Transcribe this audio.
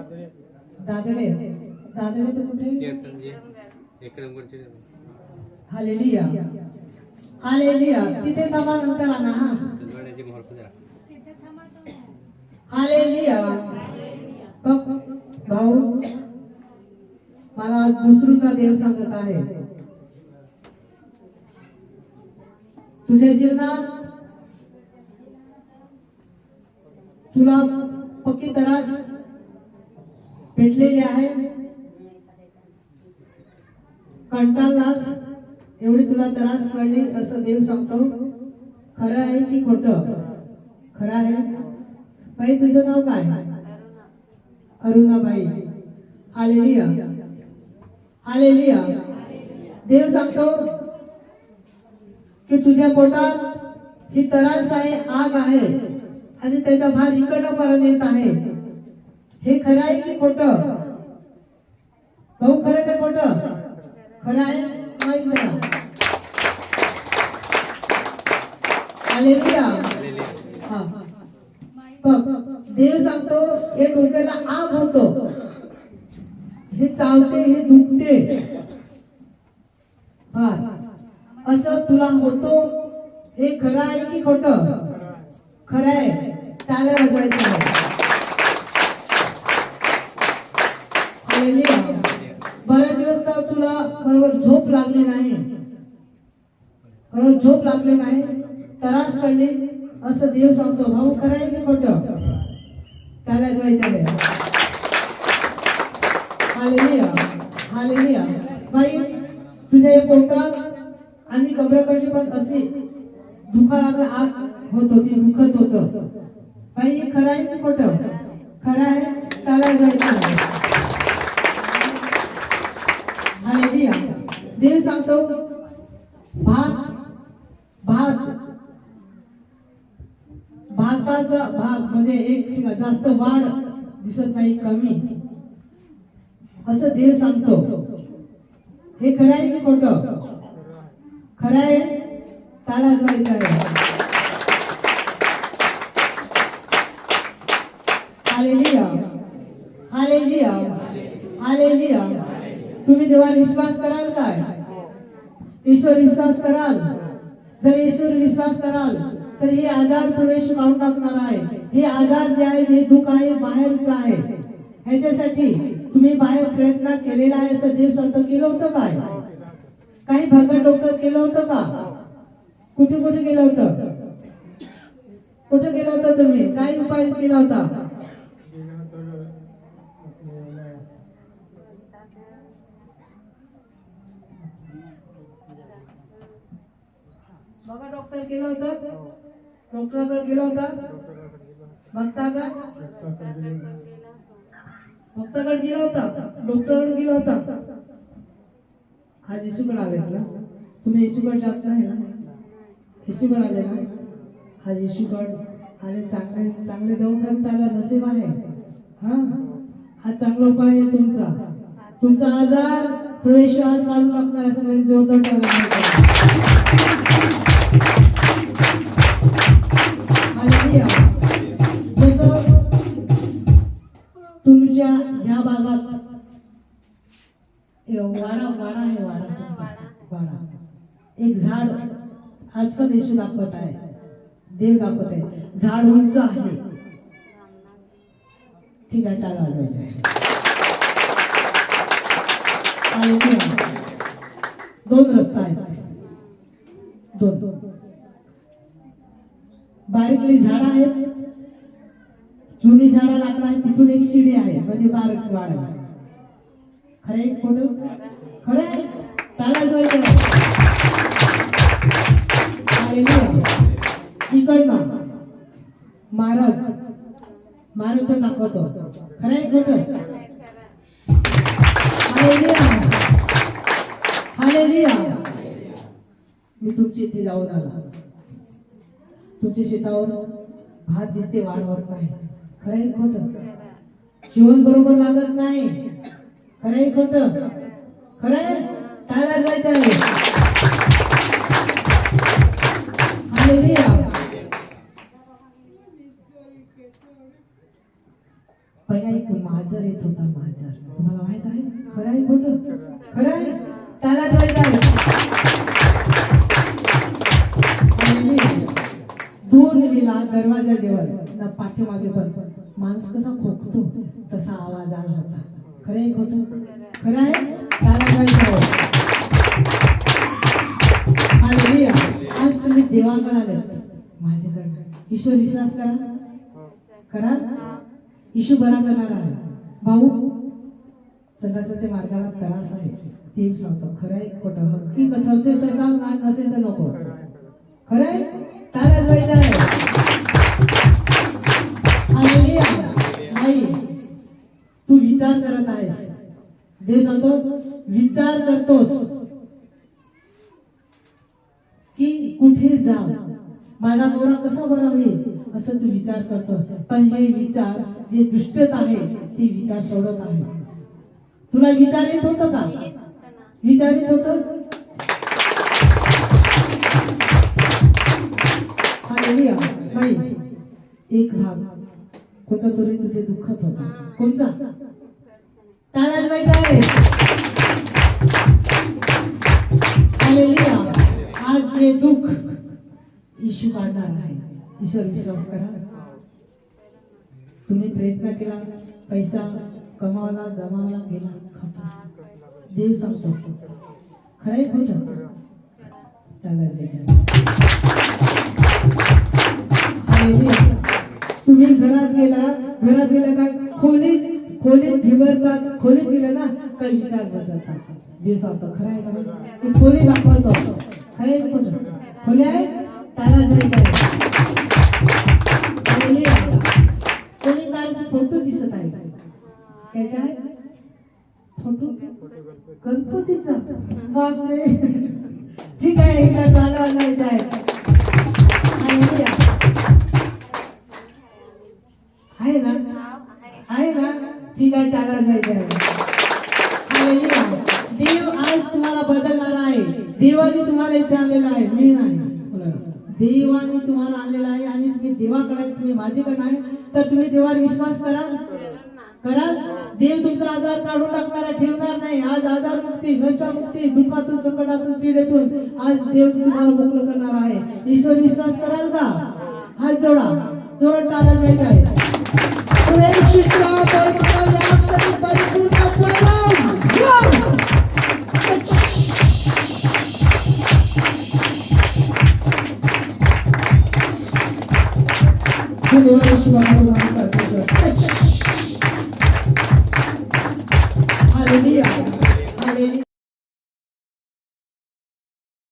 दादडे दादडे तर कुठे? विक्रमगडचे हालेलिया. हालेलिया. तिथे थांबा नंतर आणा हा. हालेलिया. भाऊ मला दुसरूचा देव सांगत आहे. तुझ्या जीवनात तुला पक्की तरास भेटलेली आहे. कंटाळलास एवढी तुला त्रास पडली असं देव सांगतो. खरं आहे की खोट? खरं आहे. बाई तुझं नाव काय? अरुणाबाई. आलेलिया आलेलिया देव सांगतो की तुझ्या पोटात ही तरास आहे आग आहे. आणि त्याचा भार इकडनं परत येत आहे. हे खरं आहे की खोट? भाऊ खरं का खोट? खरं आहे? माहीत नाही देव सांगतो हे डोक्याला आग होतो. हे चालते हे दुखते. हा. असं तुला होतो? हे खरं आहे की खोट? खरं आहे. त्याला वाजवायचं आहे हालेलुया. बऱ्याच दिवस तर तुला बरोबर झोप लागली नाही त्यामुळे झोप लागली नाही त्रास पडली. असं देव सांगतो भाऊ खरं की खोट? त्याला हालेलिया. बाई तुझ्या या पोटात आणि कमरेकडची पण असे दुखा आग होत होती दुखत होत. बाई हे खरं आहे की खोट? खरं आहे त्याला जायचं हालेलुया. देव सांगतो भात भाताचा भाग म्हणजे एक जास्त वाढ दिसत नाही कमी. असं देव सांगतो. हे खरं आहे की खोट? खरं आहे? चाला द्वायचं आहे तुम्ही देवावर विश्वास कराल काय? ईश्वर विश्वास कराल? जर ईश्वर विश्वास कराल तर हे आजार प्रवेश काढून टाकणार आहे. हे आजार जे आहे हे दुःख आहे बाहेरचं आहे. ह्याच्यासाठी तुम्ही बाहेर प्रयत्न केलेला आहे. असं देव सांगतो केलं होतं काय? काही भगत डॉक्टर केलं होतं का? कुठे कुठे गेलं होतं? कुठे गेलं होतं तुम्ही? काय उपाय केला होता? बघा डॉक्टर केलं होतं? डॉक्टरकडे गेला होता? बघता का भक्ताकडे गेला होता? डॉक्टरकडे गेला होता? आज येशूकडे आले ना? तुम्ही येशूकडे जात नाही ना? येशूकडे आले ना? आज येशूकड आले. चांगले चांगले दवाखान्यात त्याला नसीब आहे. हा? हा चांगला उपाय आहे तुमचा. तुमचा आजार थोडे श्वास काढून लागणार सगळ्यांनी. काही जोरदार वाडा वाडा आहे वाडा वाडा एक झाड आज पण येशू दाखवत आहे. देव दाखवत आहे. झाड उंच आहे. ठीक आहे टाळा वाजवायचं. दोन रस्ता आहेत. दोन. बारीकली झाड आहेत. जुनी झाडं लाकडं आहेत. तिथून एक शिडी आहे. म्हणजे बारीक वाढ आहे. खरे फोटो? खरं आहे? इकडनं. मारत. मारत तर दाखवतो. खरं आहे मी तुमची इथे जाऊन आला. तुमच्या शेतावर भात दिसते वाढवत नाही. खरं खोट? जीवन बरोबर लागत नाही. खरंय खोट? खरंय? आहे टाळा जायचं आहे पहिला एक माजर येत होता माजर. तुम्हाला माहीत आहे? खरं आहे खोटं खरं आहे त्याला? आहे आणि दूर दरवाजा जेवण. पाठीमागे पण. माणूस कसा खोकतो तसा आवाज आला होता. खरं आहे खोटं खरं आहे त्याला द्वायचं आज तुम्ही देवाकडे आले माझ्याकडे ईश्वर विश्वास करा. करा. ईशू बरा करणार आहे. भाऊ संघासाच्या मार्गाला त्रास आहे. ते सांगतो. खरं आहे खोटं. हक्की कथा असेल तर सांग नाही नसेल तर नको. खरं आहे देव सांगतो विचार करतोस की कुठे जा माझा नवरा कसा बरा होईल? असं तू विचार करतो पण हे विचार जे दुष्टत आहे ते विचार सोडत आहे. तुला विचारित होत होतं का? विचारित होत? होतं नाही एक भाग. कोणता तरी तुझे दुःखत होता. कोणता? त्याला द्वायचा हालेलुया. आज जे दुःख इशू काढणार आहे ईश्वर विश्वास करा तुम्ही प्रयत्न केला. पैसा कमावला जमावला गेला. खपा. देव सांगतो. खरंय खोटं? त्याला तुम्ही घरात गेला. घरात गेला काय खोलीत खोलीत भिवरतात खोलीत गेलं ना तर विचार बदलतात दिस सांगतो खरं आहे का खोली दाखवतो. खरं आहे खोटं खोली आहे? त्याला जायचं खोली हालेलुया. कोणी फोटो दिसत आहे. त्याच्या आहे? फोटो? गणपतीचा. बापरे. ठीक आहे एकदा चालू आहे. देवाने तुम्हाला इथे आणलेला आहे मी नाही. देवाने तुम्हाला आणलेला आहे आणि तुम्ही देवाकडे तुम्ही माझ्याकडे आहे तर तुम्ही देवावर विश्वास कराल? कराल? देव तुमचा आजार काढून टाकणार ठेवणार नाही. आज आजार मुक्ती नशा मुक्ती दुःखातून संकटातून पीडेतून आज देव तुम्हाला मोकळं करणार आहे. ईश्वर विश्वास कराल का? हात जोडा. जोड टाळा आहे. Hallelujah.